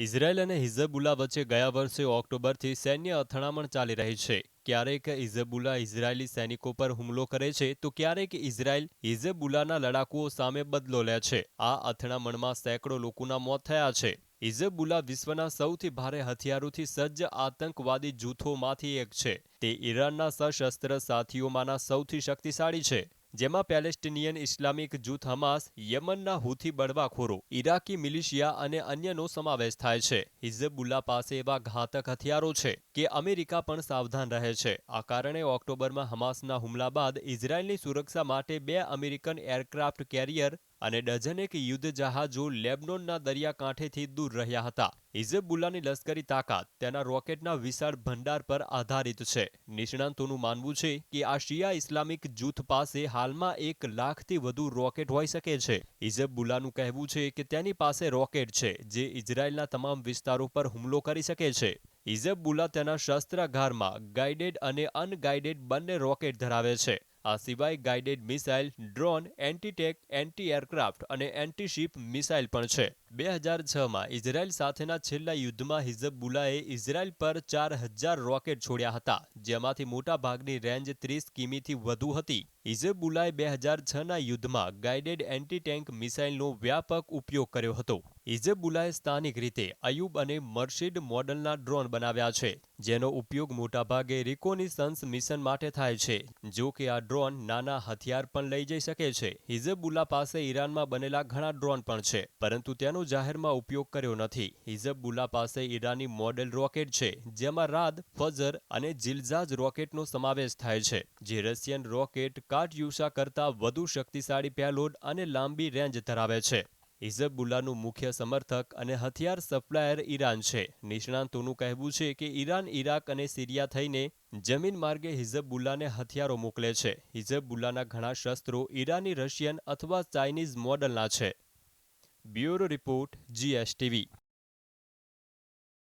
Israel અને હિઝબુલ્લા વચ્ચે ગયા વર્ષે ઓક્ટોબરથી સૈન્ય અથડામણ ચાલી રહી છે. ક્યારેક ઇઝબુલા ઇઝરાયેલી સૈનિકો પર હુમલો કરે છે, તો ક્યારેક ઇઝરાયેલ હિઝબુલ્લાના લડાકુઓ સામે બદલો લે છે. આ અથડામણમાં સેંકડો લોકોના મોત થયા છે. હિઝબુલ્લા વિશ્વના સૌથી ભારે હથિયારોથી સજ્જ આતંકવાદી જૂથોમાંથી એક છે. તે ઈરાનના સશસ્ત્ર સાથીઓમાંના સૌથી શક્તિશાળી છે. જેમાં પેલેસ્ટિનિયન ઇસ્લામિક જૂથ હમાસ, યમનના હુથી બળવાખોરો, ઇરાકી મિલિશિયા અને અન્યનો સમાવેશ થાય છે. હિઝબુલ્લા પાસે એવા ઘાતક હથિયારો છે કે અમેરિકા પણ સાવધાન રહે છે. આ કારણે ઓક્ટોબરમાં હમાસના હુમલા બાદ ઇઝરાયલની સુરક્ષા માટે બે અમેરિકન એરક્રાફ્ટ કેરિયર અને ડઝનેક યુદ્ધ જહાજો લેબનોનના દરિયાકાંઠેથી દૂર રહ્યા હતા. ઇઝબુલ્લાની લશ્કરી તાકાત તેના રોકેટના વિશાળ ભંડાર પર આધારિત છે. નિષ્ણાંતોનું માનવું છે કે આ શિયા ઇસ્લામિક જૂથ પાસે હાલમાં એક લાખથી વધુ રોકેટ હોઈ શકે છે. ઇઝબુલ્લાનું કહેવું છે કે તેની પાસે રોકેટ છે જે ઇઝરાયલના તમામ વિસ્તારો પર હુમલો કરી શકે છે. ઇઝબુલ્લા તેના શસ્ત્રાગારમાં ગાઇડેડ અને અનગાઇડેડ બંને રોકેટ ધરાવે છે. આ સિવાય guided missile, drone anti tank anti aircraft અને એન્ટી શિપ મિસાઇલ પણ છે. બે હજાર છમાં ઇઝરાયલ સાથેના છેલ્લા યુદ્ધમાં હિઝબુલ્લાએ ઇઝરાયલ પર ચાર હજાર રોકેટ છોડ્યા હતા, જેમાંથી મોટા ભાગની રેન્જ ત્રીસ કિમીથી વધુ હતી. ઇઝબુલ્લાએ બે હજાર છના યુદ્ધમાં ગાઇડેડ એન્ટી ટેન્ક મિસાઇલનો વ્યાપક ઉપયોગ કર્યો હતો. હિઝબુલ્લાએ સ્થાનિક રીતે અયુબ અને મર્શિડ મોડલના ડ્રોન બનાવ્યા છે, જેનો ઉપયોગ મોટાભાગે રિકોનિસન્સ મિશન માટે થાય છે, જો કે આ ડ્રોન નાના હથિયાર પણ લઈ જઈ શકે છે. હિઝબુલ્લા પાસે ઈરાનમાં બનેલા ઘણા ડ્રોન પણ છે, પરંતુ તેનો જાહેરમાં ઉપયોગ કર્યો નથી. હિઝબુલ્લા પાસે ઈરાની મોડેલ રોકેટ છે, જેમાં રાદ, ફજર અને જિલઝાજ રોકેટનો સમાવેશ થાય છે, જે રશિયન રોકેટ કાટયુસા કરતાં વધુ શક્તિશાળી પેલોડ અને લાંબી રેન્જ ધરાવે છે. હિઝબુલ્લાનું મુખ્ય સમર્થક અને હથિયાર સપ્લાયર ઈરાન છે. નિષ્ણાંતોનું કહેવું છે કે ઈરાન, ઈરાક અને સિરિયા થઈને જમીન માર્ગે હિઝબુલ્લાને હથિયારો મોકલે છે. હિઝબુલ્લાના ઘણા શસ્ત્રો ઈરાની, રશિયન અથવા ચાઇનીઝ મોડલના છે. Bureau report, GSTV.